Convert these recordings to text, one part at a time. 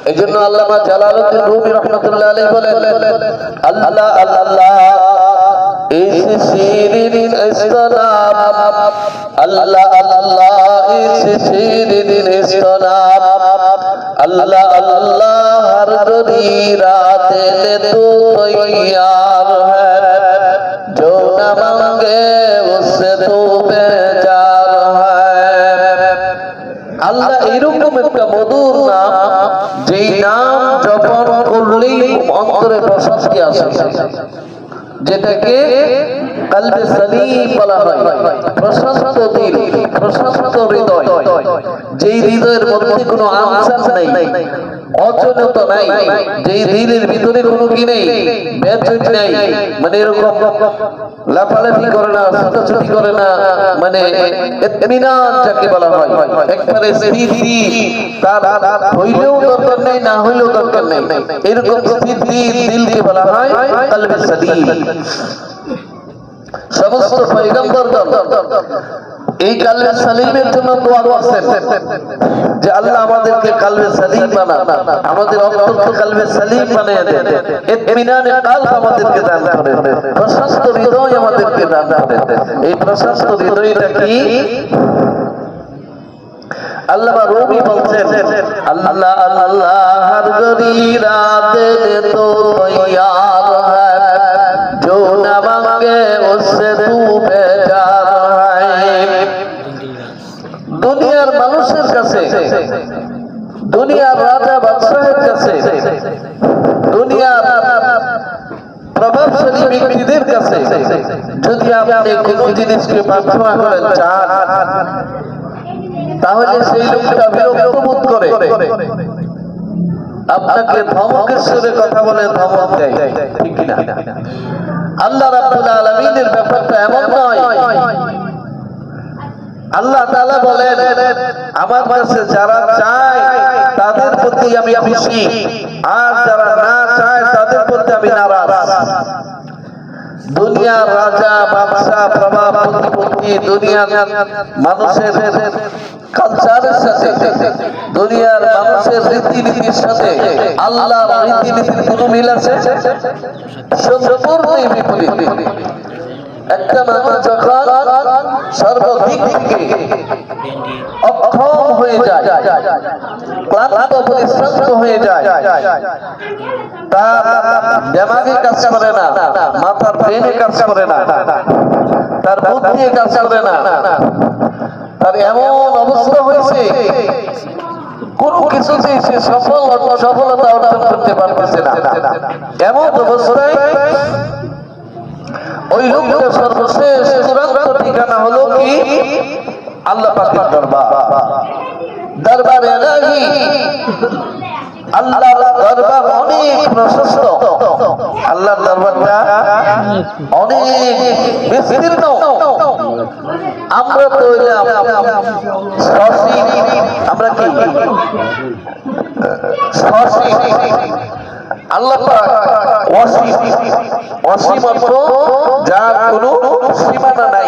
এই জন্য আল্লামা Jalaluddin Rumi রহমতুল্লাহ আলাইহি বলেন আল্লাহ আল্লাহ ইস শিরিন ইসলাম আল্লাহ আল্লাহ ইস শিরিন ইসলাম अल्लाह अल्लाह हर गरी रात ले तू तैयार है जो न मांगे उससे तू बेजार है আল্লাহ এরকম একটা মধুর নাম যেই নাম জপন করলেই অন্তরে প্রশান্তি আসে, যেটাকে কালবে সালিম বলা হয় প্রশান্ত দিল প্রশান্ত হৃদয়, যেই হৃদয়ের মধ্যে কোনো আনসার নেই অচলত নাই। যেই দিলের ভিতরে কোনো কি নেই? ব্যাচুট নাই। মানে এরকম লাফালাফি করে না, ছোটাছুটি করে না। মানে ইতমিনান যাকে বলা হয়। একবারে স্থিতি তার হইলেও দরকার নেই, না হইলেও দরকার নেই। এরকম স্থিতি দিলকে বলা হয় কলবে সালিম সমস্ত পয়গম্বরগণ এই কালবে সালিমের জন্য দোয়া করছেন। যে আল্লাহ আমাদেরকে কালবে সালিম বানান। আমাদের অন্তত কালবে সালিম বানিয়ে দেন। ইতমিনানে কালব আমাদেরকে দান করেন। প্রশস্ত হৃদয় আমাদেরকে দান করেন। এই প্রশস্ত হৃদয়টা কি? আল্লাহ রবি বলছেন, আল্লাহ আল্লাহ হর গরি রাত তো তৈয়ার যদি আপনি কোনো জিনিসকে প্রার্থনা করেন, চান, তাহলে সেই লোকটা বিরক্ত বোধ করে। আপনাকে ধমকের কথা বলে ধমক দেয়। ঠিক কিনা? আল্লাহ রাব্বুল আলামিনের ব্যাপারটা এমন নয়। আল্লাহ তাআলা বলেন, আমার কাছে যারা চায়, তাদের প্রতি আমি খুশি। আর যারা না চায়, তাদের প্রতি আমি নারাজ। দুনিয়ার রাজা বাদশাহ প্রভাব, প্রতিপত্তি দুনিয়ার মানুষের কালচারের সাথে, দুনিয়ার মানুষের রীতিনীতির সাথে, আল্লাহর রীতিনীতির কোনো মিল আছে? সম্পূর্ণই বিপরীত। একটা মানুষ যখন সর্বদিক থেকে অক্ষম হয়ে যায় ক্লান্ত পরিশ্রান্ত হয়ে যায়। তার দেমাগে কাজ করে না মাথার ব্রেনে কাজ করে না, তার বুদ্ধি কাজ করে না। তার এমন অবস্থা হয়েছে, কোন সে সফল সফলতা অর্জন করতে পারতেছে না। এমন অবস্থায় ওই লোকটা সর্বশেষ চূড়ান্ত ঠিকানা হলো কি? আল্লাহ পাকের দরবার। দরবার আল্লাহর দরবার অনেক প্রশস্ত। আল্লাহর দরবারটা অনেক বিস্তীর্ণ। আমরা তো হইলাম আমরা কি? সসি আল্লাহ অসীম অসীম যার কোনো সীমানা নাই।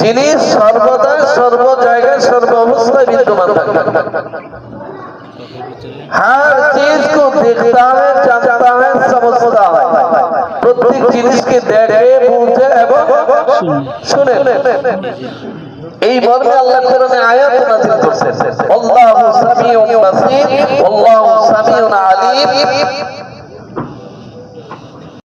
যিনি সর্বদা, সর্ব জায়গায়, সর্ব অবস্থায় বিদ্যমান থাকবেন হর চিজ কো দেখতা হ্যাঁ জানতা হ্যাঁ সমঝতা হ্যাঁ প্রত্যেক জিনিসকে দেখে, বুঝে এবং শুনে। এই মর্মে আল্লাহ কোরআনে আয়াত নাযিল করছেন। আল্লাহু সামিউন বাসীর আল্লাহু সামিউন আলীম।